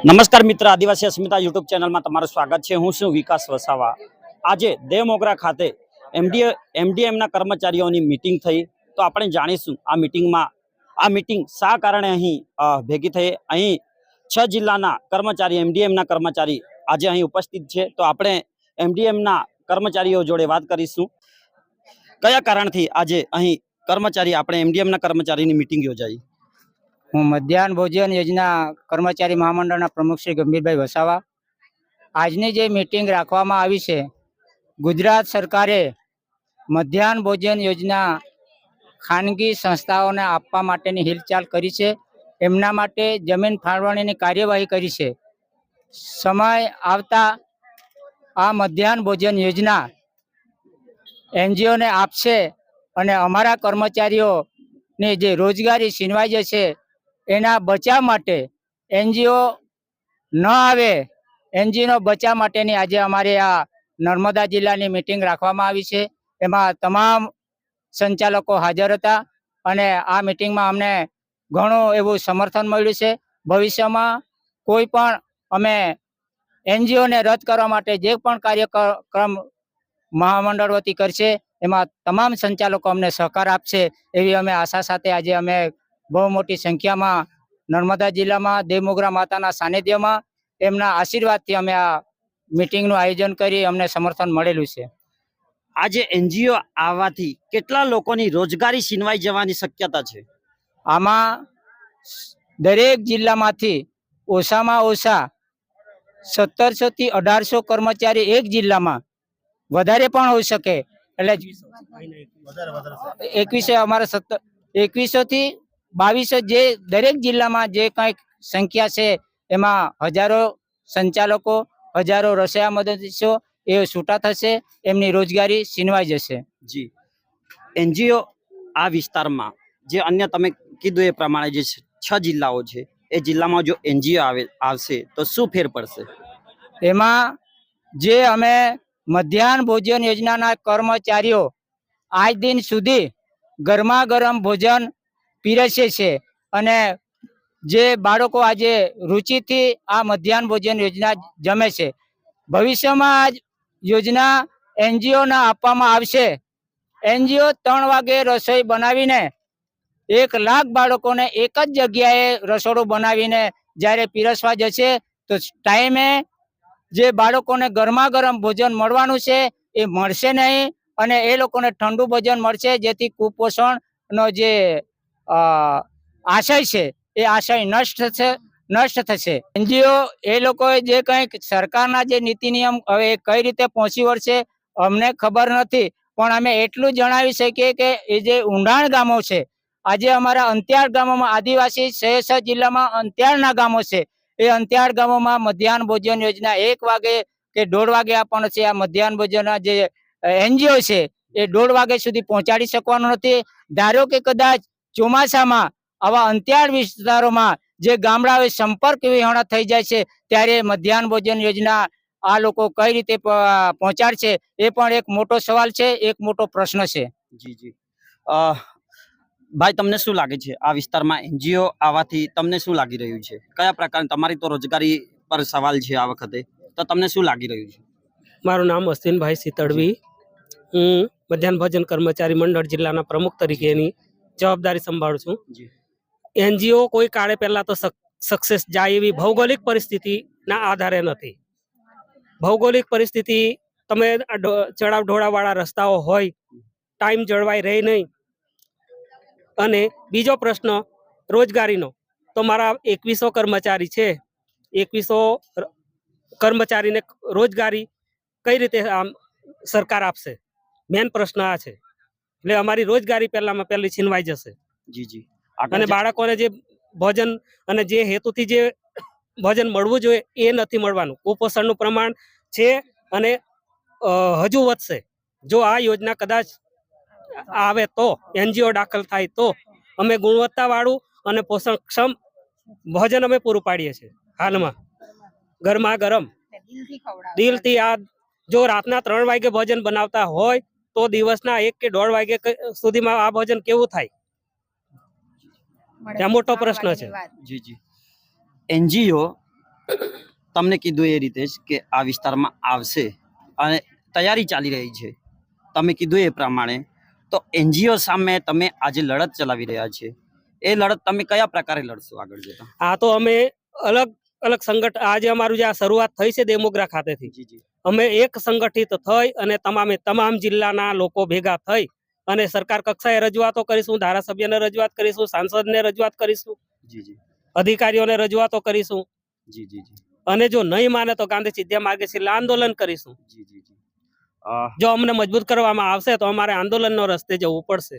નમસ્કાર મિત્ર, આદિવાસી અસ્મિતા યુટ્યુબ ચેનલમાં તમારું સ્વાગત છે. હું છું વિકાસ વસાવા. આજે દેવમોગરા ખાતે એમડી એમડીએમના કર્મચારીઓની મિટિંગ થઈ. તો આપણે જાણીશું આ મિટિંગમાં આ મિટિંગ શા કારણે અહીં ભેગી થઈ? અહીં છ જિલ્લાના કર્મચારી એમડીએમના કર્મચારી આજે અહીં ઉપસ્થિત છે. તો આપણે એમડીએમના કર્મચારીઓ જોડે વાત કરીશું. કયા કારણથી આજે અહીં કર્મચારી, આપણે એમડીએમના કર્મચારીની મિટિંગ યોજાઈ? હું મધ્યાહન ભોજન યોજના કર્મચારી મહામંડળના પ્રમુખ શ્રી ગંભીરભાઈ વસાવા. આજની જે મીટિંગ રાખવામાં આવી છે, ગુજરાત સરકારે મધ્યાહન ભોજન યોજના ખાનગી સંસ્થાઓને આપવા માટેની હિલચાલ કરી છે. એમના માટે જમીન ફાળવણીની કાર્યવાહી કરી છે. સમય આવતા આ મધ્યાહન ભોજન યોજના એનજીઓને આપશે અને અમારા કર્મચારીઓની જે રોજગારી છીનવાઈ જશે એના બચાવ માટે એનજીઓ ન આવે એનજીઓનો બચાવ માટેની આજે અમારે આ નર્મદા જિલ્લાની મિટિંગ રાખવામાં આવી છે. એમાં તમામ સંચાલકો હાજર હતા અને આ મિટિંગમાં અમને ઘણું એવું સમર્થન મળ્યું છે. ભવિષ્યમાં કોઈ પણ અમે એનજીઓને રદ કરવા માટે જે પણ કાર્યક્રમ મહામંડળ વતી કરશે, એમાં તમામ સંચાલકો અમને સહકાર આપશે એવી અમે આશા સાથે આજે અમે બહુ મોટી સંખ્યામાં નર્મદા જિલ્લામાં દેવમોગરા માતાના સાનિધ્યમાં એમના આશીર્વાદથી અમે આ મિટિંગનું આયોજન કરી અમને સમર્થન મળેલું છે. આજે એનજીઓ આવવાથી કેટલા લોકોની રોજગારી છીનવાઈ જવાની શક્યતા છે? આમાં દરેક જિલ્લામાંથી ઓછામાં ઓછા સત્તરસો થી અઢારસો કર્મચારી એક જિલ્લામાં વધારે પણ હોઈ શકે. એટલે એકવીસો. અમારા સત્તર એકવીસો થી બાવીસો જે દરેક જિલ્લામાં જે કંઈક સંખ્યા છે એમાં હજારો સંચાલકો હજારો રસોયા મદદશો એ છૂટા થશે એમની રોજગારી છીનવાઈ જશે. જી. એનજીઓ આ વિસ્તારમાં જે અન્ય તમે કીધું એ પ્રમાણે જે છ- જિલ્લાઓ છે એ જિલ્લામાં જો એનજીઓ આવે આવશે તો શું ફેર પડશે? એમાં જે અમે મધ્યાહન ભોજન યોજનાના કર્મચારીઓ આજ દિન સુધી ગરમા ગરમ ભોજન પીરસે છે. અને જે બાળકો આજે રુચિથી આ મધ્યાહન ભોજન યોજના જમે છે. ભવિષ્યમાં આ યોજના એનજીઓના આપવામાં આવશે. એનજીઓ ત્રણ વાગે રસોઈ બનાવીને એક લાખ બાળકોને એક જ જગ્યાએ રસોડું બનાવીને જ્યારે પીરસવા જશે, તો ટાઈમે જે બાળકોને ગરમા ગરમ ભોજન મળવાનું છે એ મળશે નહીં. અને એ લોકોને ઠંડુ ભોજન મળશે, જેથી કુપોષણનો જે આશય છે, એ આશય નષ્ટ થશે નષ્ટ થશે. એનજીઓ એ લોકોએ જે કંઈક સરકારના જે નીતિ નિયમ હવે કઈ રીતે પહોંચી વળશે, અમને ખબર નથી. પણ અમે એટલું જણાવી શકીએ કે એ જે ઊંડાણ ગામો છે, આજે અમારા અંત્યાળ ગામોમાં આદિવાસી સહેસર જિલ્લામાં અંત્યાળના ગામો છે. એ અંત્યાળ ગામોમાં મધ્યાહન ભોજન યોજના એક વાગે કે દોઢ વાગે આપવાનો છે. આ મધ્યાહન ભોજનના જે એનજીઓ છે, એ દોઢ વાગે સુધી પહોંચાડી શકવાનું નથી. ધારો કે કદાચ ચોમાસામાં આવા અંત્યાળ વિસ્તારોમાં જે ગામડાઓ સંપર્ક વિહોણા થઈ જાય છે ત્યારે મધ્યાહન ભોજન યોજના આ લોકો કઈ રીતે પહોંચાડશે એ પણ એક મોટો સવાલ છે એક મોટો પ્રશ્ન છે. જી જી. ભાઈ તમને શું લાગે છે? આ વિસ્તારમાં એનજીઓ આવવાથી તમને શું લાગી રહ્યું છે? કયા પ્રકાર તમારી તો રોજગારી પર સવાલ છે આ વખતે તો તમને શું લાગી રહ્યું છે? મારું નામ અશ્વિનભાઈ સિતડવી હું મધ્યાહન ભોજન કર્મચારી મંડળ જિલ્લાના પ્રમુખ તરીકેની જવાબદારી સંભાળું છું. એનજીઓ કોઈ કાળે પહેલા તો સક્સેસ જાય એવી ભૌગોલિક પરિસ્થિતિના આધારે નથી. ભૌગોલિક પરિસ્થિતિ તમે ચડાવ ઢોળાવાળા રસ્તાઓ હોય ટાઈમ જળવાઈ રહે નહીં. અને બીજો પ્રશ્ન રોજગારીનો. તો મારા એકવીસો કર્મચારી છે. એકવીસો કર્મચારીને રોજગારી કઈ રીતે આમ સરકાર આપશે? મેન પ્રશ્ન આ છે. એટલે અમારી રોજગારી પહેલામાં પહેલી છીનવાઈ જશે. જી જી. અને બાળકોને જે ભોજન અને જે હેતુથી જે ભોજન મળવું જોઈએ એ નથી મળવાનું. કુપોષણનું પ્રમાણ છે અને હજુ વધશે. જો આ યોજના કદાચ આવે તો એનજીઓ દાખલ થાય તો અમે ગુણવત્તાવાળું અને પોષણક્ષમ ભોજન અમે પૂરું પાડીએ છીએ હાલમાં. ગરમા. ગરમ દિલથી આ જો રાતના ત્રણ વાગે ભોજન બનાવતા હોય તો દિવસના એક કે દોઢ વાગે સુધીમાં આ ભોજન કેવું થાય? ત્યાં મોટો પ્રશ્ન છે. જી જી. એનજીઓ તમને કીધું એ રીતે જ કે આ વિસ્તારમાં આવશે અને તૈયારી ચાલી રહી છે. તમે કીધું એ પ્રમાણે. તો એનજીઓ સામે તમે આજે લડત ચલાવી રહ્યા છે. એ લડત તમે કયા પ્રકારે લડશો આગળ જતા? આ તો અમે અલગ અલગ સંગઠન આજે અમારું જે આ શરૂઆત થઈ છે દેમોગ્રા ખાતેથી. અમે એક સંગઠિત થઈ અને તમામે તમામ જિલ્લાના લોકો ભેગા થઈ અને સરકાર કક્ષાએ રજૂઆતો કરીશું ધારાસભ્યને રજૂઆત કરીશું સાંસદને રજૂઆત કરીશું અધિકારીઓને રજૂઆતો કરીશું. અને જો નહીં માને તો ગાંધી સિદ્ધ્યા માર્ગે છેલ્લા આંદોલન કરીશું. જો અમને મજબૂત કરવામાં આવશે તો અમારે આંદોલનનો રસ્તે જવું પડશે.